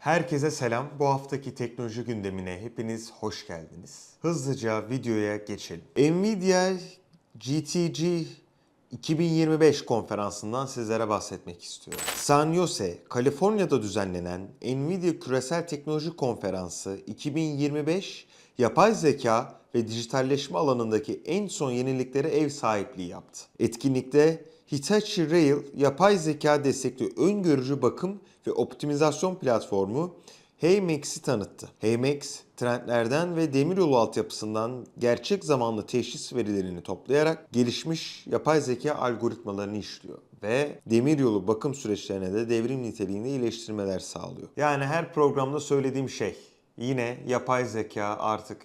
Herkese selam. Bu haftaki teknoloji gündemine hepiniz hoş geldiniz. Hızlıca videoya geçelim. Nvidia GTG 2025 konferansından sizlere bahsetmek istiyorum. San Jose, Kaliforniya'da düzenlenen Nvidia Küresel Teknoloji Konferansı 2025 yapay zeka ve dijitalleşme alanındaki en son yeniliklere ev sahipliği yaptı. Etkinlikte Hitachi Rail yapay zeka destekli öngörücü bakım ve optimizasyon platformu Heymax'i tanıttı. Heymax, trendlerden ve demiryolu altyapısından gerçek zamanlı teşhis verilerini toplayarak gelişmiş yapay zeka algoritmalarını işliyor ve demiryolu bakım süreçlerine de devrim niteliğinde iyileştirmeler sağlıyor. Yani her programda söylediğim şey yine yapay zeka artık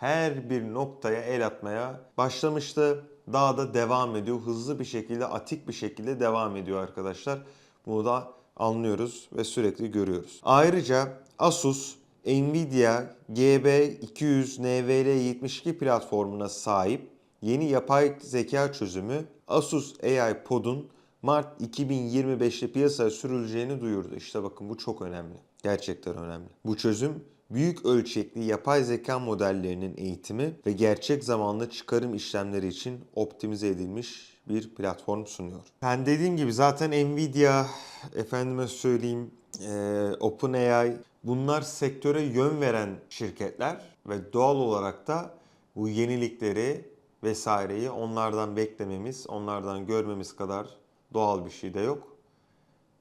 her bir noktaya el atmaya başlamıştı. Daha da devam ediyor. Hızlı bir şekilde, atik bir şekilde devam ediyor arkadaşlar. Bunu da anlıyoruz ve sürekli görüyoruz. Ayrıca Asus, Nvidia GB200 NVL72 platformuna sahip yeni yapay zeka çözümü Asus AI Pod'un Mart 2025'te piyasaya sürüleceğini duyurdu. İşte bakın bu çok önemli. Gerçekten önemli. Bu çözüm büyük ölçekli yapay zeka modellerinin eğitimi ve gerçek zamanlı çıkarım işlemleri için optimize edilmiş bir platform sunuyor. Ben dediğim gibi zaten Nvidia, efendime söyleyeyim, e, OpenAI bunlar sektöre yön veren şirketler ve doğal olarak da bu yenilikleri vesaireyi onlardan beklememiz, onlardan görmemiz kadar doğal bir şey de yok.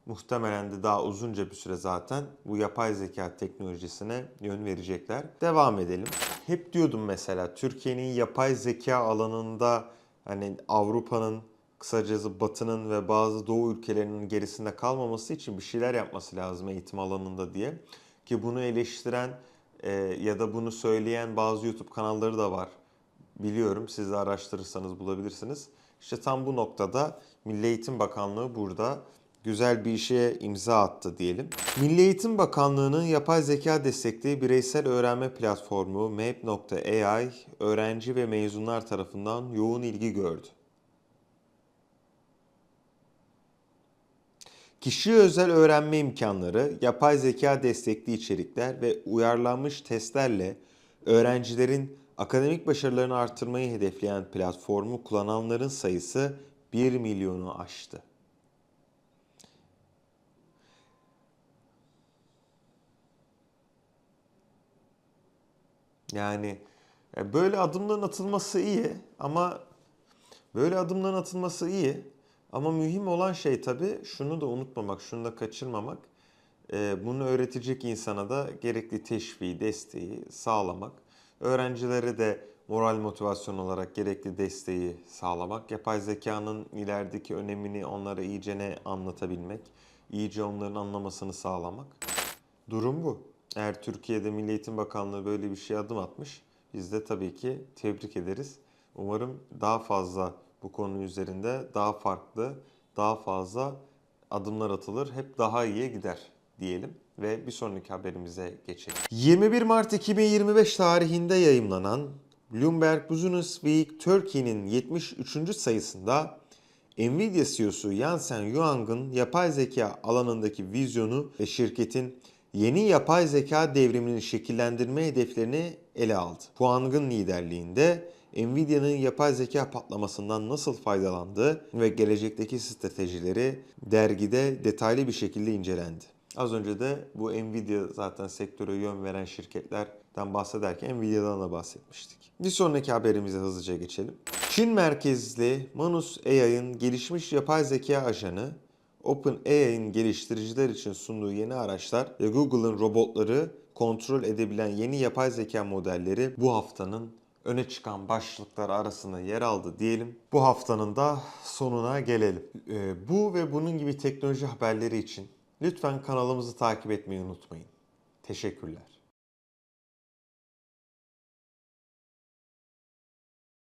Muhtemelen de daha uzunca bir süre zaten bu yapay zeka teknolojisine yön verecekler. Devam edelim. Hep diyordum mesela Türkiye'nin yapay zeka alanında hani Avrupa'nın kısacası Batı'nın ve bazı Doğu ülkelerinin gerisinde kalmaması için bir şeyler yapması lazım eğitim alanında diye. Ki bunu eleştiren e, ya da bunu söyleyen bazı YouTube kanalları da var. Biliyorum siz de araştırırsanız bulabilirsiniz. İşte tam bu noktada Milli Eğitim Bakanlığı burada güzel bir işe imza attı diyelim. Milli Eğitim Bakanlığı'nın yapay zeka destekli bireysel öğrenme platformu Map.ai öğrenci ve mezunlar tarafından yoğun ilgi gördü. Kişiye özel öğrenme imkanları, yapay zeka destekli içerikler ve uyarlanmış testlerle öğrencilerin akademik başarılarını artırmayı hedefleyen platformu kullananların sayısı 1 milyonu aştı. Yani e, böyle adımların atılması iyi ama böyle adımların atılması iyi ama mühim olan şey tabii şunu da unutmamak, şunu da kaçırmamak. E, Bunu öğretecek insana da gerekli teşviği, desteği sağlamak. Öğrencilere de moral motivasyon olarak gerekli desteği sağlamak. Yapay zekanın ilerideki önemini onlara iyice ne anlatabilmek. iyice onların anlamasını sağlamak. Durum bu. Eğer Türkiye'de Milli Eğitim Bakanlığı böyle bir şey adım atmış, biz de tabii ki tebrik ederiz. Umarım daha fazla bu konu üzerinde daha farklı, daha fazla adımlar atılır, hep daha iyiye gider diyelim ve bir sonraki haberimize geçelim. 21 Mart 2025 tarihinde yayımlanan Bloomberg Business Week Turkey'nin 73. sayısında Nvidia CEO'su Jensen Huang'ın yapay zeka alanındaki vizyonu ve şirketin yeni yapay zeka devrimini şekillendirme hedeflerini ele aldı. Huang'ın liderliğinde Nvidia'nın yapay zeka patlamasından nasıl faydalandığı ve gelecekteki stratejileri dergide detaylı bir şekilde incelendi. Az önce de bu Nvidia zaten sektöre yön veren şirketlerden bahsederken Nvidia'dan da bahsetmiştik. Bir sonraki haberimize hızlıca geçelim. Çin merkezli Manus AI'ın gelişmiş yapay zeka ajanı OpenAI'nin geliştiriciler için sunduğu yeni araçlar ve Google'ın robotları kontrol edebilen yeni yapay zeka modelleri bu haftanın öne çıkan başlıklar arasında yer aldı diyelim. Bu haftanın da sonuna gelelim. Ee, bu ve bunun gibi teknoloji haberleri için lütfen kanalımızı takip etmeyi unutmayın. Teşekkürler.